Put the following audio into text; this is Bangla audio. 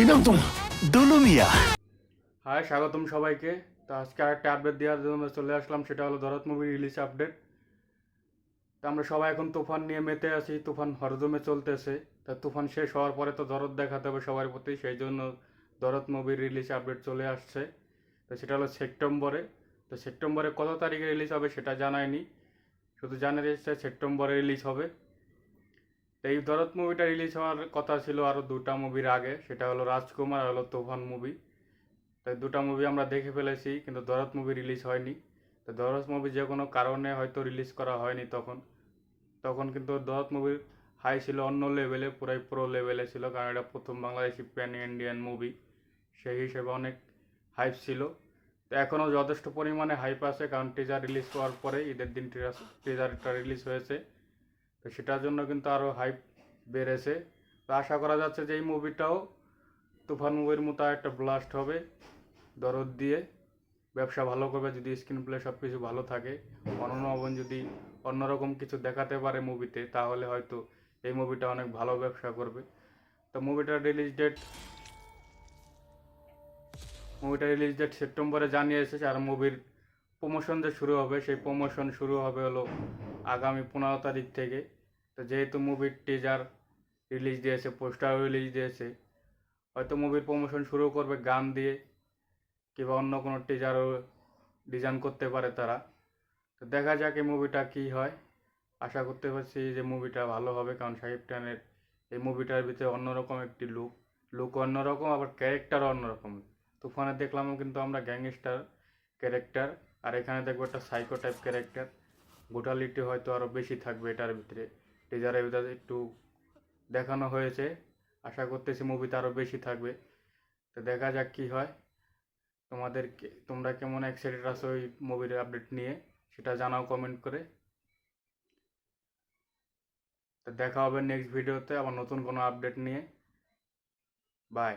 কি নাম তোমার দুলু হাই, স্বাগতম সবাইকে। তো আজকে আরেকটা আপডেট দেওয়ার জন্য চলে আসলাম, সেটা হলো দরদ মুভি রিলিজ আপডেট তো আমরা সবাই এখন তুফান নিয়ে মেতে আছি, তুফান হরদমে চলতেছে। তা তুফান শেষ হওয়ার পরে তো দরদ দেখাতে হবে সবার প্রতি, সেই জন্য দরদ মুভির রিলিজ আপডেট চলে আসছে। তো সেটা হলো সেপ্টেম্বরে। তো সেপ্টেম্বরে কত তারিখে রিলিজ হবে সেটা জানায়নি। শুধু জানা যাচ্ছে সেপ্টেম্বরে রিলিজ হবে। এই দরদ মুভিটা রিলিজ হওয়ার কথা ছিল আরও দুটা মুভির আগে। সেটা হলো রাজকুমার আর হলো তুফান মুভি তাই দুটা মুভি আমরা দেখে ফেলেছি, কিন্তু দরদ মুভি রিলিজ হয়নি। তো দরদ মুভি যে কোনো কারণে হয়তো রিলিজ করা হয়নি তখন। তখন কিন্তু দরদ মুভির হাই ছিল অন্য লেভেলে পুরাই প্রো লেভেলে ছিল, কারণ এটা প্রথম বাংলাদেশি প্যান ইন্ডিয়ান মুভি সেই হিসেবে অনেক হাইপ ছিল। তো এখনও যথেষ্ট পরিমাণে হাইপ আছে, কারণ টিজার রিলিজ হওয়ার পরে ঈদের দিন টিজারটা রিলিজ হয়েছে। তো সেটার জন্য কিন্তু আরও হাইপ বেড়েছে। তো আশা করা যাচ্ছে যে এই মুভিটাও তুফান মুভির মতো একটা ব্লাস্ট হবে দরদ দিয়ে। ব্যবসা ভালো করবে যদি স্ক্রিন প্লে সব কিছু ভালো থাকে। অনন্যবন যদি অন্যরকম কিছু দেখাতে পারে মুভিতে তাহলে হয়তো এই মুভিটা অনেক ভালো ব্যবসা করবে। তো মুভিটার রিলিজ ডেট মুভিটা রিলিজ ডেট সেপ্টেম্বরে জানিয়ে এসেছে আর মুভির প্রমোশন যে শুরু হবে, সেই প্রমোশন শুরু হবে হলো আগামী পনেরো তারিখ থেকে। তো যেহেতু মুভির টিজার রিলিজ দিয়েছে পোস্টার রিলিজ দিয়েছে, হয়তো মুভির প্রমোশন শুরু করবে গান দিয়ে কিংবা অন্য কোনো টিজারও ডিজাইন করতে পারে তারা। তো দেখা যাক এই মুভিটা কী হয়। আশা করতে পারছি যে মুভিটা ভালো হবে, কারণ শাহিব খানের এই মুভিটার ভিতরে অন্যরকম একটি লুক লুক অন্যরকম, আবার ক্যারেক্টারও অন্যরকম। তুফানে দেখলাম কিন্তু আমরা গ্যাংস্টার ক্যারেক্টার আর এখানে দেখব একটা সাইকো টাইপ ক্যারেক্টার ব্রুটালিটি হয়তো আরও বেশি থাকবে এটার ভিতরে। টিজারের ভিতরে একটু দেখানো হয়েছে। আশা করতেছি মুভিতে আরও বেশি থাকবে। তো দেখা যাক কী হয়। তোমাদের তোমরা কেমন এক্সাইটেড আছো ওই মুভির আপডেট নিয়ে, সেটা জানাও কমেন্ট করে। তো দেখা হবে নেক্সট ভিডিওতে আবার নতুন কোনো আপডেট নিয়ে। বাই